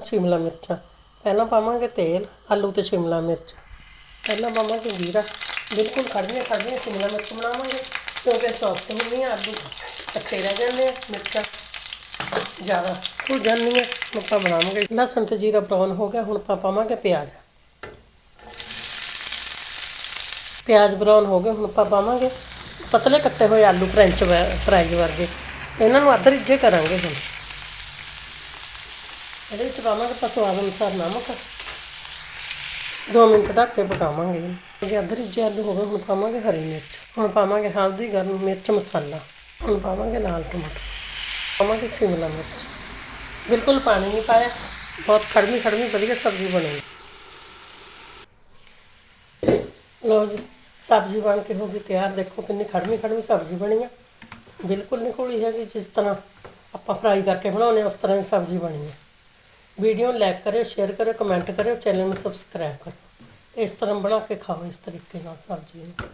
ਸ਼ਿਮਲਾ ਮਿਰਚਾਂ। ਪਹਿਲਾਂ ਪਾਵਾਂਗੇ ਤੇਲ, ਆਲੂ ਤੇ ਸ਼ਿਮਲਾ ਮਿਰਚ। ਪਹਿਲਾਂ ਪਾਵਾਂਗੇ ਜੀਰਾ। ਬਿਲਕੁਲ ਖੜੀਆਂ ਖੜੀਆਂ ਸ਼ਿਮਲਾ ਮਿਰਚ ਬਣਾਵਾਂਗੇ ਕਿਉਂਕਿ ਸੌਫਟ ਹੁੰਦੀਆਂ ਆਲੂ। ਕੱਚੇ ਰਹਿ ਜਾਂਦੇ ਆ ਮਿਰਚਾਂ। ਜ਼ਿਆਦਾ ਹੋ ਜਾਂਦੀਆਂ, ਆਪਾਂ ਬਣਾਵਾਂਗੇ। ਲਸਣ ਤੇ ਜੀਰਾ ਬਰਾਊਨ ਹੋ ਗਿਆ, ਹੁਣ ਆਪਾਂ ਪਾਵਾਂਗੇ ਪਿਆਜ਼। ਪਿਆਜ਼ ਬਰਾਊਨ ਹੋ ਗਏ, ਹੁਣ ਆਪਾਂ ਪਾਵਾਂਗੇ ਪਤਲੇ ਕੱਟੇ ਹੋਏ ਆਲੂ ਫ੍ਰੈਂਚ ਫਰਾਈਜ਼ ਵਰਗੇ। ਇਹਨਾਂ ਨੂੰ ਅੱਧ ਰਿੱਝੇ ਕਰਾਂਗੇ ਹੁਣ। ਇਹਦੇ ਵਿੱਚ ਪਾਵਾਂਗੇ ਆਪਾਂ ਸਵਾਦ ਅਨੁਸਾਰ ਨਮਕ 2 ਮਿੰਟ ਢੱਕ ਕੇ ਪਕਾਵਾਂਗੇ ਜੇ ਅੱਧ ਰਿੱਝੇ ਆਲੂ ਹੋ ਗਏ ਹੁਣ ਪਾਵਾਂਗੇ ਹਰੀ ਮਿਰਚ ਹੁਣ ਪਾਵਾਂਗੇ ਹਲਦੀ ਗਰਮ ਮਿਰਚ ਮਸਾਲਾ ਹੁਣ ਪਾਵਾਂਗੇ ਨਾਲ ਟਮਾਟਰ ਪਾਵਾਂਗੇ ਸ਼ਿਮਲਾ ਮਿਰਚ ਬਿਲਕੁਲ ਪਾਣੀ ਨਹੀਂ ਪਾਇਆ ਬਹੁਤ ਖੜਮੀ ਖੜਮੀ ਵਧੀਆ ਸਬਜ਼ੀ ਬਣੇਗੀ ਲਓ ਜੀ ਸਬਜ਼ੀ ਬਣ ਕੇ ਹੋ ਗਈ ਤਿਆਰ ਦੇਖੋ ਕਿੰਨੀ ਖੜਮੀ ਖੜਮੀ ਸਬਜ਼ੀ ਬਣੀ ਆ ਬਿਲਕੁਲ ਨਹੀਂ ਘੋਲੀ ਹੈਗੀ ਜਿਸ ਤਰ੍ਹਾਂ ਆਪਾਂ ਫਰਾਈ ਕਰਕੇ ਬਣਾਉਂਦੇ ਹਾਂ, ਉਸ ਤਰ੍ਹਾਂ ਦੀ ਸਬਜ਼ੀ ਬਣੀ ਹੈ ਵੀਡੀਓ ਲਾਈਕ ਕਰਿਓ, ਸ਼ੇਅਰ ਕਰਿਓ, ਕਮੈਂਟ ਕਰਿਓ, ਚੈਨਲ ਨੂੰ ਸਬਸਕ੍ਰਾਈਬ ਕਰੋ ਇਸ ਤਰ੍ਹਾਂ ਬਣਾ ਕੇ ਖਾਓ, ਇਸ ਤਰੀਕੇ ਨਾਲ ਸਬਜ਼ੀ ਨੂੰ।